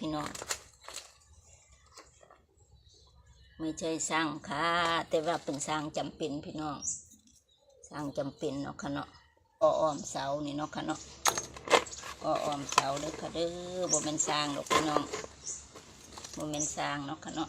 พี่น้องไม่ใช่สร้างค่ะ แต่ว่าเป็นสร้างจำเป็นพี่น้องสร้างจำเป็นเนาะค่ะเนาะอ้อมเสานี่เนาะค่ะเนาะอ้อมเสาเด้อค่ะเด้อบ่แม่นสร้างหรอกพี่น้องบ่แม่นสร้างเนาะค่ะเนาะ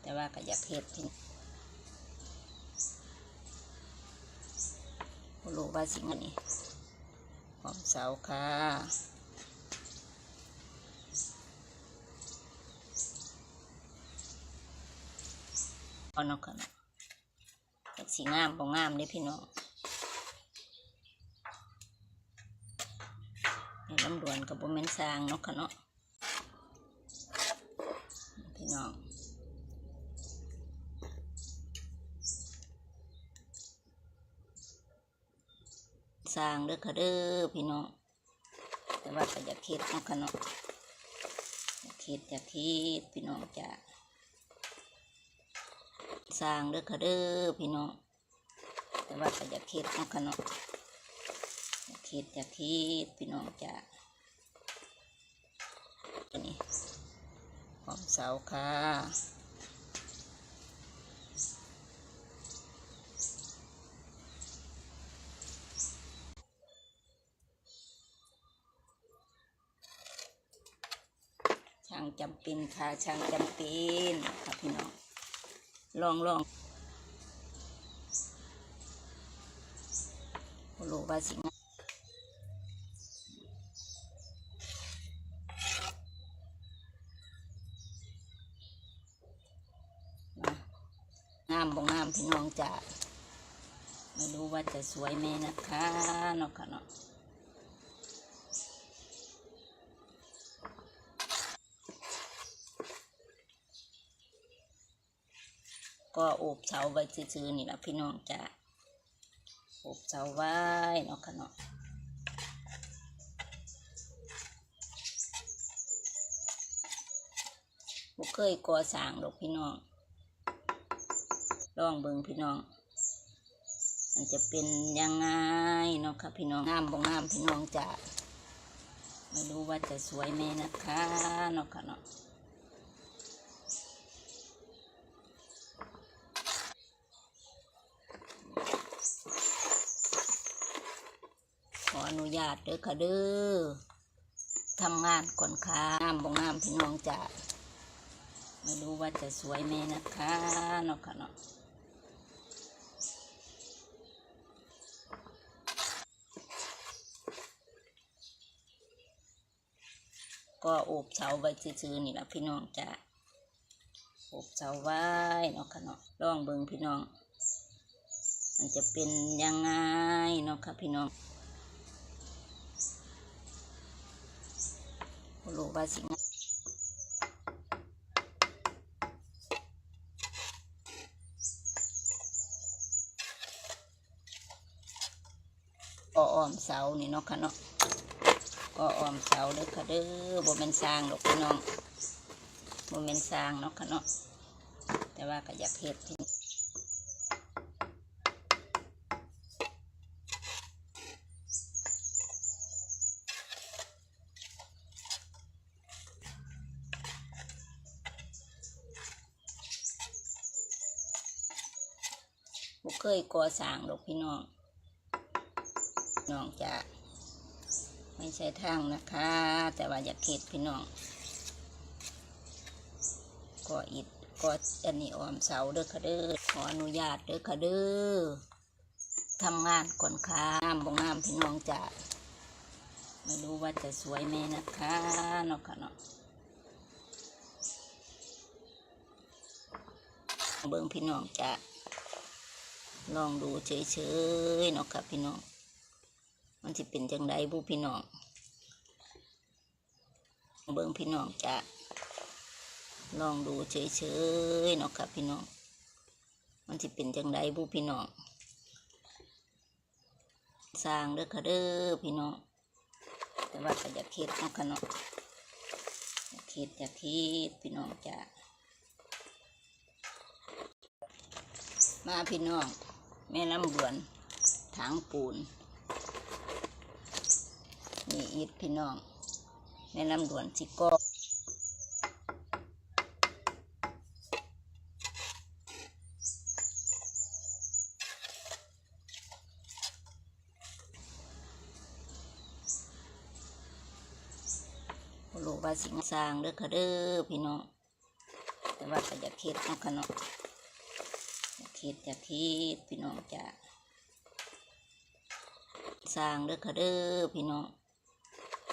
แต่ว่าก็อยากเฮ็ดพี่รู้ว่าสิ่งนนี้อ้อมเสาค่ะ เอานาะค่ะนจักสีงามบ่งามเด้พี่น้องนลำดวนกับบ่แม่นสร้างนาะค่ะเนาะพี่น้องสร้างเด้อค่ะเด้อพี่น้องแต่ว่าก็อยากเฮ็ดนาะค่ะเนาะอยากเฮ็ดอยากเฮ็ดพี่น้องจ้า สร้างเด้อค่ะเด้อพี่น้องแต่ว่าก็อยากเฮ็ดเนาะค่ะเนาะอยากเฮ็ดอยากเฮ็ดพี่น้องจ้าอันนี้หอมเสาค่ะช่างจำเป็นค่ะช่างจำเป็นค่ะพี่น้อง ลองลองบ่รู้ว่าสิงงามบ่งามพี่น้องจะไม่รู้ว่าจะสวยไหมนะคะเนาะค่ะเนาะ ก็โอบเสาไว้ซื่อๆนี่ละพี่น้องจ้ะโอบเสาไว้เนาะค่ะเนาะบ่เคยก่อสร้างดอกพี่น้อง ลองเบิ่งพี่น้อง มันจะเป็นยังไงเนาะค่ะพี่น้องงามบ่งามพี่น้องจ้ะไม่รู้ว่าจะสวยไหมนะคะเนาะค่ะเนาะ ขออ นุญาตเด้อค่ะเด้อทำงานก่อนค่ะงามบ่งามพี่น้องจะไม่รู้ว่าจะสวยไหมนะคะเนาะค่ะเนาะก็อบเสาไว้ซื่อๆนี่ละพี่น้องจะอบเสาไว้เนาะค่ะเนาะลองเบิ่งพี่น้อง มันจะเป็นยังไงเนาะค่ะพี่น้อง บ่รู้ว่าสิงก็อ้อมเสานี่เนาะค่ะเนาะก็อ้อมเสาเด้อค่ะเด้อบ่แม่นสร้างดอกพี่น้องบ่แม่นสร้างเนาะค่ะเนาะแต่ว่าก็อยากเฮ็ดพี่บ่ เคยก่อสร้างดอกพี่น้อง น้องจะไม่ใช่ทางนะคะ แต่ว่าอยากเฮ็ดพี่น้องก่ออิฐก่ออันนี้ออมเสาเด้อค่ะเด้อขออนุญาตเด้อค่ะเด้อทำงานก่อนค่ะงามบ่งามพี่น้องจะไม่รู้ว่าจะสวยไหมนะคะเนาะค่ะเนาะเบิ่งพี่น้องจะ ลองดูเฉยๆเนาะค่ะพี่น้อง มันจะเป็นจังไดบุพี่น้อง เบิ่งพี่น้องจะลองดูเฉยๆเนาะค่ะพี่น้อง มันจะเป็นจังไดบุพี่น้อง สร้างเด้อค่ะเด้อพี่น้อง แต่ว่าก็อยากเฮ็ดเนาะค่ะเนาะอยากเฮ็ดอยากเฮ็ดพี่น้องจ้ะมาพี่น้อง แม่ลำบวนถางปูน นี่อีทพี่น้อง แม่ลำดวนสิกอโหลว่าสิงสร้างเด้อค่ะเด้อพี่น้องแต่ว่าก็จะเค็ดนะค่ะเนาะ อยากเฮ็ดอยากเฮ็ดพี่น้องจะสร้างเด้อค่ะเด้อพี่น้อง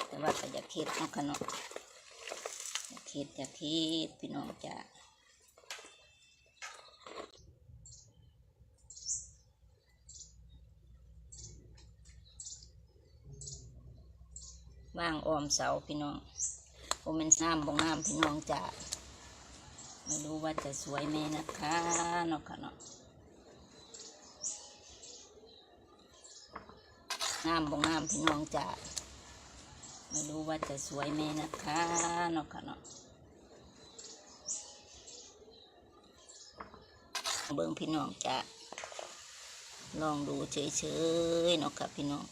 แต่ว่าก็อยากเฮ็ดนาะค่ะเนาะอยากเฮ็ดอยากเฮ็ดพี่น้องจะว่างออมเสาพี่น้องโอเมนน้ำบงน้ำพี่น้องจะไม่รู้ว่าจะสวยไหมนะคะเนาะค่ะเนาะ น้ำบงน้ำพี่น้องจะไม่รู้ว่าจะสวยไหมนะคะเนาะค่ะเนาะเบิ่งพี่น้องจะลองดูเฉยๆเนาะค่ะพี่น้อง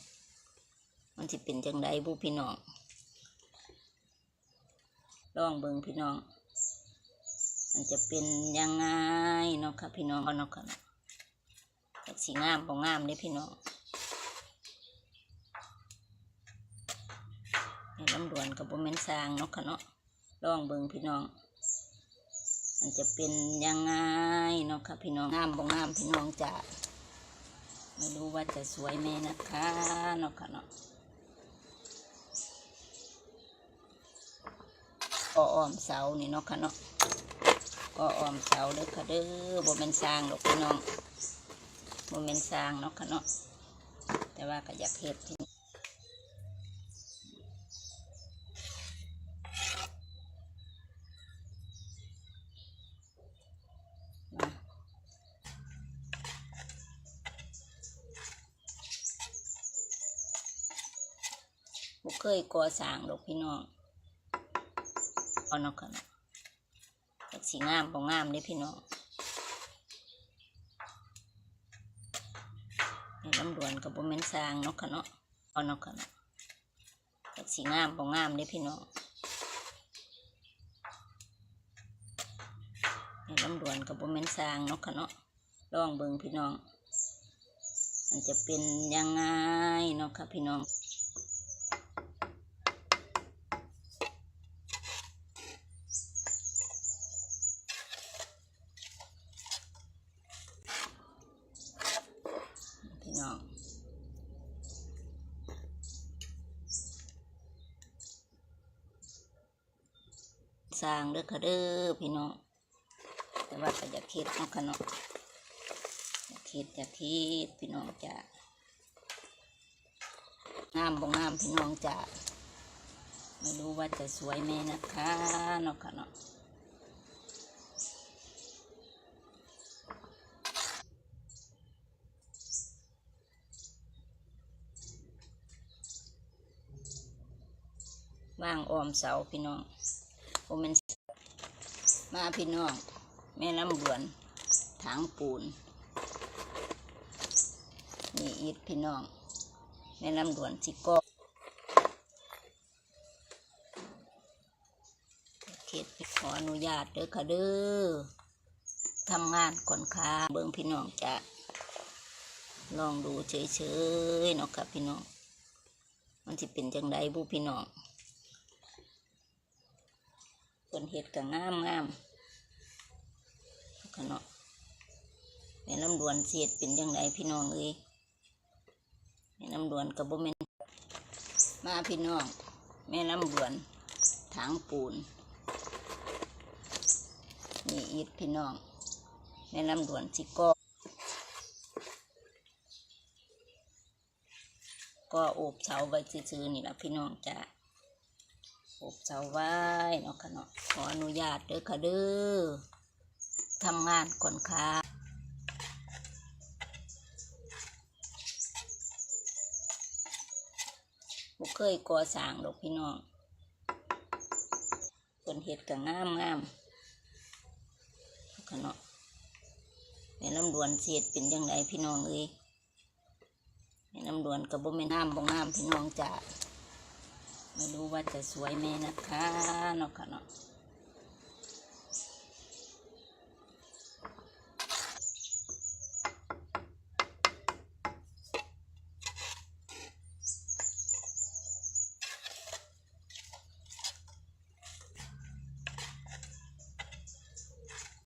มันสิเป็นจังไดบุพี่น้อง ลองเบิ่งพี่น้อง มันจะเป็นยังไงเนาะค่ะพี่น้องเนาะค่ะเนากสีงามบ่งามเด้พี่น้อง นี่ลำดวนกับบ่แม่นสางเนาะค่ะเนาะลองเบิ่งพี่น้อง มันจะเป็นยังไงเนาะค่ะพี่น้องงามบ่งามพี่น้องจะไม่รู้ว่าจะสวยไหมนะคะเนาะค่ะเนาะก็ออมเสานี่เนาะค่ะเนาะก็ออมเสาเด้อค่ะเด้อบ่แม่นสร้างดอกพี่น้องบ่แม่นสร้างเนาะค่ะเนาะแต่ว่าก็อยากเฮ็ดที่ เคยก่อสร้างดอกพี่น้องเอานาะค่ะเนะจักสีงามบ่งามเด้พี่น้องนี่ลำดวนกับบ่แม่นสร้างนาะค่ะเนาะเอานาะค่ะเนะจักสีงามบ่งามเด้พี่น้องนี่ลำดวนกับบ่แม่นสร้างนาะค่ะเนาะลองเบิ่งพี่น้อง มันจะเป็นยังไงเนาะค่ะพี่น้อง พี่น้อง สร้างเด้อค่ะเด้อพี่น้องแต่ว่าก็อยากเฮ็ดเนาะค่ะเนาะอยากเฮ็ดอยากเฮ็ดพี่น้องจ้ะงามบ่งามพี่น้องจ้ะไม่รู้ว่าจะสวยไหมนะคะเนาะค่ะเนาะว่างออมเสาพี่น้อง ผมเป็นมาพี่น้อง แม่ลำดวนถางปูน นี่อีดพี่น้อง แม่ลำดวนสิกอเขตขออนุญาตเด้อค่ะเด้อทำงานก่อนค่ะเบิ่งพี่น้องจะลองดูเฉยๆเนาะค่ะพี่น้อง มันสิเป็นจังไดบุพี่น้อง คนเห็ด ก็งามงามขนาะแม่น้ำดวนเสียดเป็นยังไงพี่น้องเอ้ยแม่น้ำดวนกับบ่แม่นมาพี่น้อง แม่น้ำดวนถางปูนนี่อีดพี่น้อง แม่น้ำดวนสิก็ก็โอบเสาไว้ซื่อๆนี่ละพี่น้องจ้ะ ปลูกเสาไว้เนาะค่ะเนาะขออนุญาตเด้อค่ะเด้อทำงานก่อนค่ะบ่เคยก่อสร้างดอกพี่น้องคนเห็ดก็งามงามเนาะค่ะเนาะแม่ลำดวนเสียดเป็นยังไงพี่น้องเอ้ยแม่ลำดวนกับบ่แม่นงามบ่งามพี่น้องจ้ะ ไม่รู้ว่าจะสวยไหมนะคะเนาะค่ะเนาะ